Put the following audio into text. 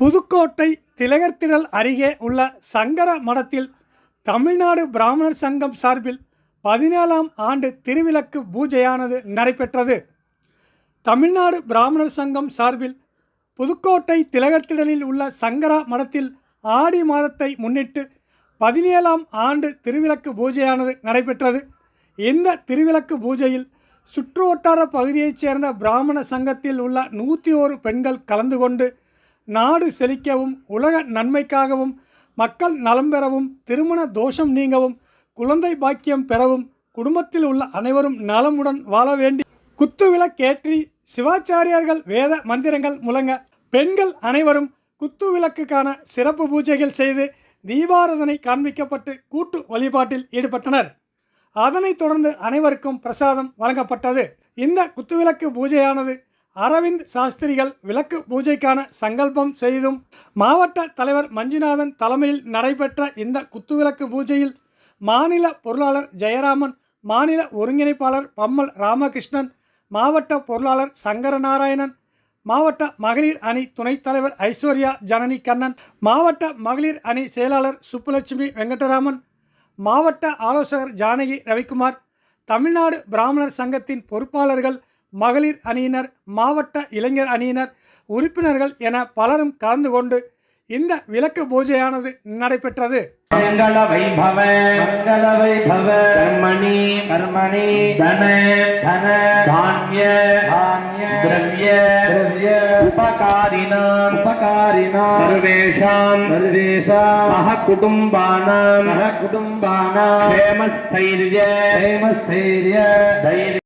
புதுக்கோட்டை திலகர்திடல் அருகே உள்ள சங்கர மடத்தில் தமிழ்நாடு பிராமணர் சங்கம் சார்பில் பதினேழாம் ஆண்டு திருவிளக்கு பூஜையானது நடைபெற்றது. தமிழ்நாடு பிராமணர் சங்கம் சார்பில் புதுக்கோட்டை திலகர்த்திடலில் உள்ள சங்கரா மடத்தில் ஆடி மாதத்தை முன்னிட்டு பதினேழாம் ஆண்டு திருவிளக்கு பூஜையானது நடைபெற்றது. இந்த திருவிளக்கு பூஜையில் சுற்றுவட்டார பகுதியைச் சேர்ந்த பிராமண சங்கத்தில் உள்ள நூற்றி ஓரு பெண்கள் கலந்து கொண்டு நாடு செழிக்கவும் உலக நன்மைக்காகவும் மக்கள் நலம் பெறவும் திருமண தோஷம் நீங்கவும் குழந்தை பாக்கியம் பெறவும் குடும்பத்தில் உள்ள அனைவரும் நலமுடன் வாழ வேண்டி குத்துவிளக்கேற்றி சிவாச்சாரியார்கள் வேத மந்திரங்கள் முழங்க பெண்கள் அனைவரும் குத்து விளக்குக்கான சிறப்பு பூஜைகள் செய்து தீபாராதனை காண்பிக்கப்பட்டு கூட்டு வழிபாட்டில் ஈடுபட்டனர். அதனைத் தொடர்ந்து அனைவருக்கும் பிரசாதம் வழங்கப்பட்டது. இந்த குத்துவிளக்கு பூஜையானது அரவிந்த் சாஸ்திரிகள் விளக்கு பூஜைக்கான சங்கல்பம் செய்தும் மாவட்ட தலைவர் மஞ்சுநாதன் தலைமையில் நடைபெற்ற இந்த குத்துவிளக்கு பூஜையில் மாநில பொருளாளர் ஜெயராமன் மாநில ஒருங்கிணைப்பாளர் பம்மல் ராமகிருஷ்ணன் மாவட்ட பொருளாளர் சங்கரநாராயணன் மாவட்ட மகளிர் அணி துணைத் தலைவர் ஐஸ்வர்யா ஜனனி கண்ணன் மாவட்ட மகளிர் அணி செயலாளர் சுப்புலட்சுமி வெங்கடராமன் மாவட்ட ஆலோசகர் ஜானகி ரவிக்குமார் தமிழ்நாடு பிராமணர் சங்கத்தின் பொறுப்பாளர்கள் மகளிர் அணியினர் மாவட்ட இளைஞர் அணியினர் உறுப்பினர்கள் என பலரும் கலந்து கொண்டு இந்த விளக்கு பூஜையானது நடைபெற்றது. மங்கள வைபவ மங்கள வைபவ கர்மணி கர்மணி தன தன தானிய தானிய திரவிய திரவிய உபகாரிணாம் உபகாரிணா சர்வேஷாம் சர்வேஷாம் சக குடும்பானாம் சக குடும்பானாம் க்ஷேமஸ்தைரிய க்ஷேமஸ்தைரிய தைரிய